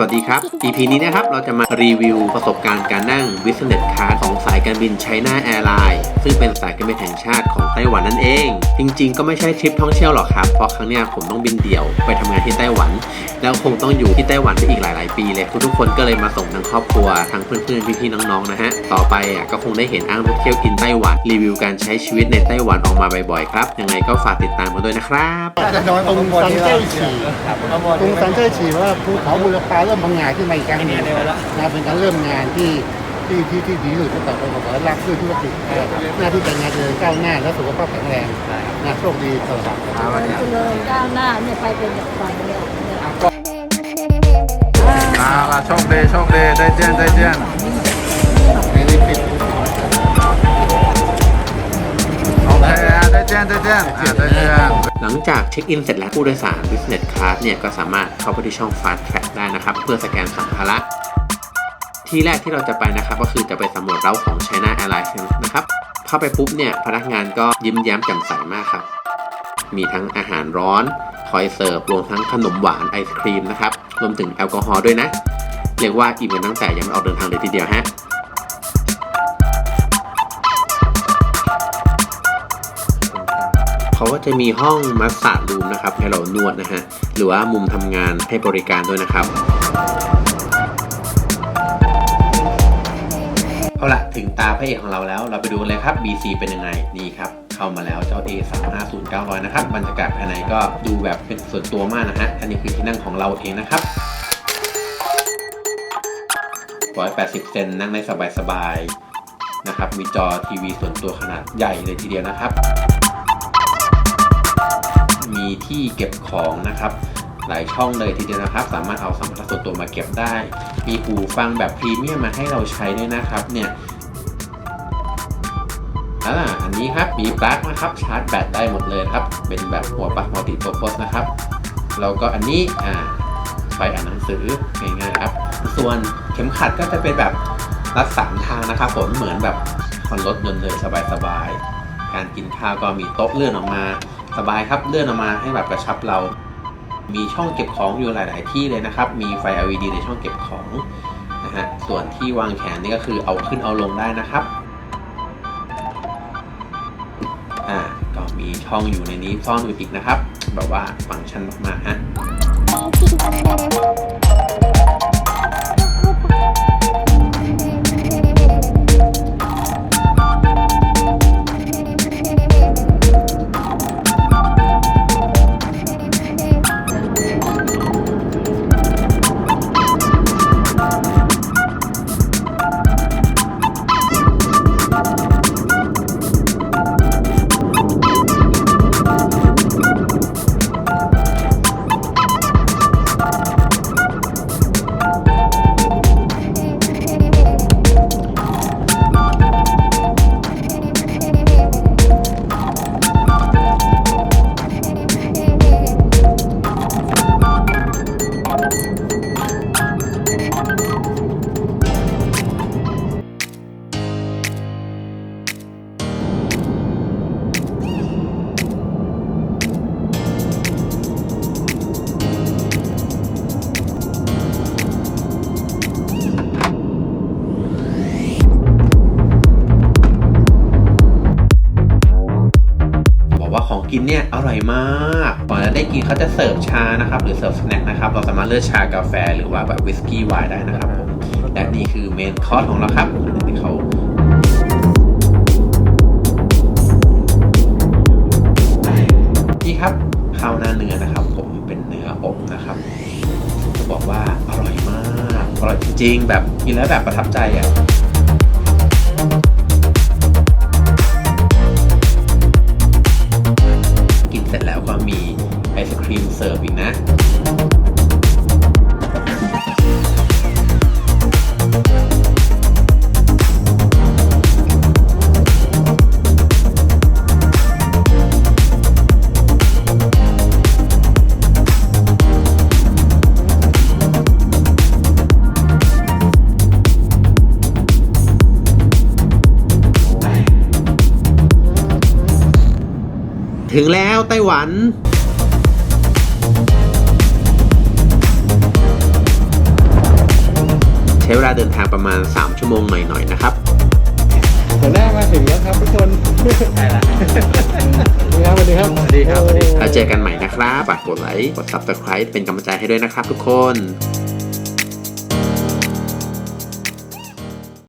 วัสดีครับ EP นี้นะครับ เราจะมารีวิวประสบการณ์การนั่ง Business Class ของสายการบิน China Airlines ซึ่งเป็นสายการบินแห่งชาติของไต้หวันนั่นเอง จริง ๆ ก็ไม่ใช่ทริปท่องเที่ยวหรอกครับ เพราะครั้งเนี้ยผมต้องบินเดี่ยวไปทำงานที่ไต้หวัน แล้วคงต้องอยู่ที่ไต้หวันไปอีกหลาย ๆ ปีเลย ทุกๆคนก็เลยมาส่งทั้งครอบครัว ทั้งเพื่อน ๆ พี่ๆ น้อง ๆ นะฮะ ต่อไปอะก็คงได้เห็นอ้างลูกเที่ยวกินไต้หวันรีวิวการใช้ชีวิตในไต้หวันออกมาบ่อย ๆ ครับ ยังไงก็ฝากติดตามกันด้วยนะครับจะนอนตรงสันเจ้าฉี่ตรงสันเจ้าฉี่ว่าภูเขาบุรพาเริ่มพังงาขึ้นมาอีกครั้งหนึงนะเป็นการเริ่มงานที่ที่ที่ที่ดีที่สุดต่อไปขอรับด้วยธุรกิจหน้าที่การงานเจริญก้าวหน้าและสุขภาพแข็งแรงนะโชคดีตลอดเจริญก้าวหน้าเนี่ยไปเป็นอย่างไรเนี่ยเอาล่ะโชคดีโชคดีได้เจียนได้เจียนใน ช็คอินเสร็จแล้วผู้โดยสาร Business Class เนี่ยก็สามารถเข้าไปที่ช่อง Fast Track ได้นะครับ เพื่อสแกนสัมภาระที่แรกที่เราจะไปนะครับ ก็คือจะไปสำรวจเร้าของ China Airlines นะครับเข้าไปปุ๊บเนี่ยพนักงานก็ยิ้มแย้มแจ่มใสมากครับ มีทั้งอาหารร้อนคอยเสิร์ฟรวมทั้งขนมหวานไอศครีมนะครับรวมถึงแอลกอฮอล์ด้วยนะเรียกว่าอิ่มกันตั้งแต่ยังไม่ออกเดินทางเลยทีเดียวฮะ เขาก็จะมีห้องมัสซาดรูมนะครับให้เรานวดนะฮะหรือว่ามุมทำงานให้บริการด้วยนะครับเอาละถึงตาพระเอกของเราแล้ว เราไปดูกันเลยครับ BC เป็นยังไงนี่ครับเข้ามาแล้วเจ้า A 3 5 0 9 0 0นะครับบรรยากาศภายในก็ดูแบบเป็นส่วนตัวมากนะฮะ อันนี้คือที่นั่งของเราเองนะครับ 180 เซนนั่งได้สบายๆนะครับ มีจอทีวีส่วนตัวขนาดใหญ่เลยทีเดียวนะครับ มีที่เก็บของนะครับ หลายช่องเลยทีเดียวนะครับ สามารถเอาสัมภาระส่วนตัวมาเก็บได้ มีหูฟังแบบพรีเมียมมาให้เราใช้ด้วยนะครับเนี่ยอ่าอันนี้ครับมีปลั๊กนะครับชาร์จแบตได้หมดเลยครับ เป็นแบบหัวปลั๊กมัลติ p u r p o s e นะครับแล้วก็อันนี้อ่าไฟอ่านหนังสือง่ายๆครับ ส่วนเข็มขัดก็จะเป็นแบบรัดสามทางนะครับผมเหมือนแบบคนรถยนต์เลยสบายๆ การกินข้าวก็มีโต๊ะเลื่อนออกมา สบายครับเลื่อนออกมาให้แบบกระชับเรา มีช่องเก็บของอยู่หลาย ๆ ที่เลยนะครับ มีไฟ LED ในช่องเก็บของนะฮะส่วนที่วางแขนนี่ก็คือเอาขึ้นเอาลงได้นะครับอ่าก็มีช่องอยู่ในนี้ซ่อนอยู่อีกนะครับ แบบว่าฟังก์ชันมากๆฮะ กินเนี่ยอร่อยมากก่อนจะได้กินเขาจะเสิร์ฟชานะครับหรือเสิร์ฟสแน็คนะครับเราสามารถเลือกชากาแฟหรือว่าแบบวิสกี้ไวน์ได้นะครับผมและนี่คือเมนคอร์สของเราครับอันนี้เขานี่ครับข้าวหน้าเนื้อนะครับ ผมเป็นเนื้ออบนะครับบอกว่าอร่อยมากอร่อยจริงๆแบบกินแล้วแบบประทับใจอะ ถึงแล้วไต้หวันลาเดินทางประมาณ 3 ชั่วโมงหน่อยๆนะครับหัวหน้ามาถึงแล้วครับทุกคนใช่ละสวัสดีครับสวัสดีครับสวัสดีครับแล้วเจอกันใหม่นะครับฝากกดไลค์กด subscribe เป็นกำลังใจให้ด้วยนะครับทุกคน